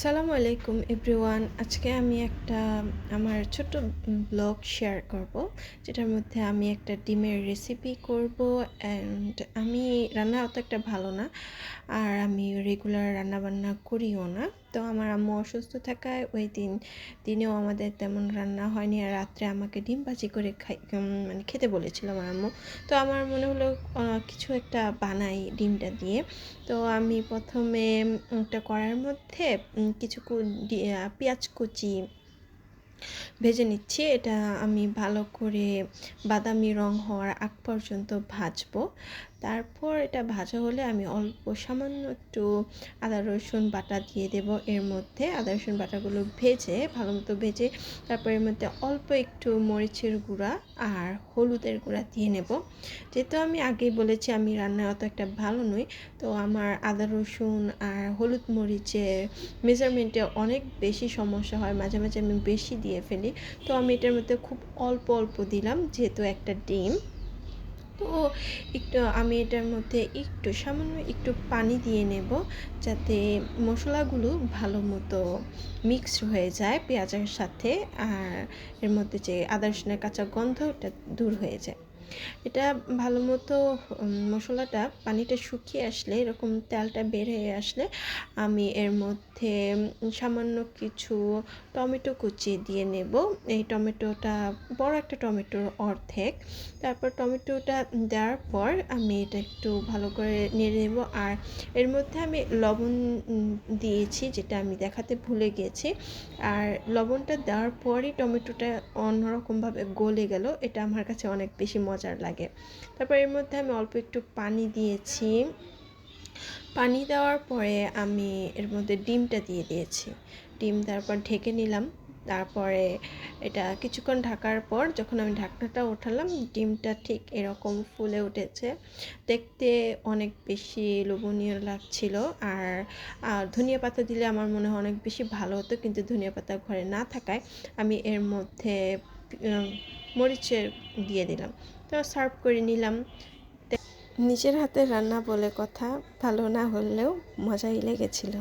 সালামু আলাইকুম এভরিওয়ান। আজকে আমি একটা, আমার ছোট্ট ব্লগ শেয়ার করব, যেটার মধ্যে আমি একটা ডিমের রেসিপি করব অ্যান্ড আমি রান্না অত একটা ভালো না, আর আমি রেগুলার রান্না বান্না করিও না। তো আমার আম্মু অসুস্থ থাকায় ওই দিন দিনেও আমাদের তেমন রান্না হয়নি। আর রাত্রে আমাকে ডিম ভাজি করে খাই মানে খেতে বলেছিল আমার আম্মু। তো আমার মনে হলো কিছু একটা বানাই ডিমটা দিয়ে। তো আমি প্রথমে একটা করার মধ্যে কিছু পেঁয়াজ কুচি ভেজে নিচ্ছি। এটা আমি ভালো করে বাদামি রং হওয়ার আগ পর্যন্ত ভাজবো। তারপর এটা ভাজা হলে আমি অল্প সামান্য একটু আদা, রসুন বাটা দিয়ে দেব। এর মধ্যে আদা, রসুন বাটাগুলো ভেজে, ভালো মতো ভেজে, তারপর এর মধ্যে অল্প একটু মরিচের গুঁড়া আর হলুদের গুঁড়া দিয়ে নেব। যেহেতু আমি আগেই বলেছি আমি রান্না অত একটা ভালো নই, তো আমার আদা, রসুন আর হলুদ মরিচের মেজারমেন্টে অনেক বেশি সমস্যা হয়। মাঝে মাঝে আমি বেশি দিয়ে ফেলি। তো আমি এটার মধ্যে খুব অল্প অল্প দিলাম, যেহেতু একটা ডিম। তো একটু, আমি এটার মধ্যে একটু, সামান্য একটু পানি দিয়ে নেব, যাতে মশলাগুলো ভালো মতো মিক্স হয়ে যায় পেঁয়াজের সাথে, আর এর মধ্যে যে আদা রসুনের কাঁচা গন্ধ, ওটা দূর হয়ে যায়। এটা ভালো মতো মশলাটা পানিটা শুকিয়ে আসলে এরকম তেলটা বের হয়ে আসলে আমি এর মধ্যে সামান্য কিছু টমেটো কুচি দিয়ে নেব। এই টমেটোটা বড় একটা টমেটোর অর্ধেক। তারপর টমেটোটা দেওয়ার পর আমি এটা একটু ভালো করে নেড়ে নেব। আর এর মধ্যে আমি লবণ দিয়েছি যেটা আমি দেখাতে ভুলে গিয়েছি আর লবণটা দেওয়ার পরই টমেটোটা অন্যরকমভাবে গলে গেল। এটা আমার কাছে অনেক বেশি মজার লাগে। তারপর এর মধ্যে আমি অল্প একটু পানি দিয়েছি। পানি দেওয়ার পরে আমি এর মধ্যে ডিমটা দিয়ে দিয়েছি। ডিম তারপর ঢেকে নিলাম। তারপরে এটা কিছুক্ষণ ঢাকার পর যখন আমি ঢাকনাটা ওঠালাম, ডিমটা ঠিক এরকম ফুলে উঠেছে। দেখতে অনেক বেশি লোভনীয় লাগছিল। আর ধনিয়া পাতা দিলে আমার মনে হয় অনেক বেশি ভালো হতো, কিন্তু ধনিয়া পাতা ঘরে না থাকায় আমি এর মধ্যে মরিচের দিয়ে দিলাম। তো সার্ভ করে নিলাম। নিজের হাতে রান্না বলে কথা ভালো না হলেও মজাই লেগেছিল।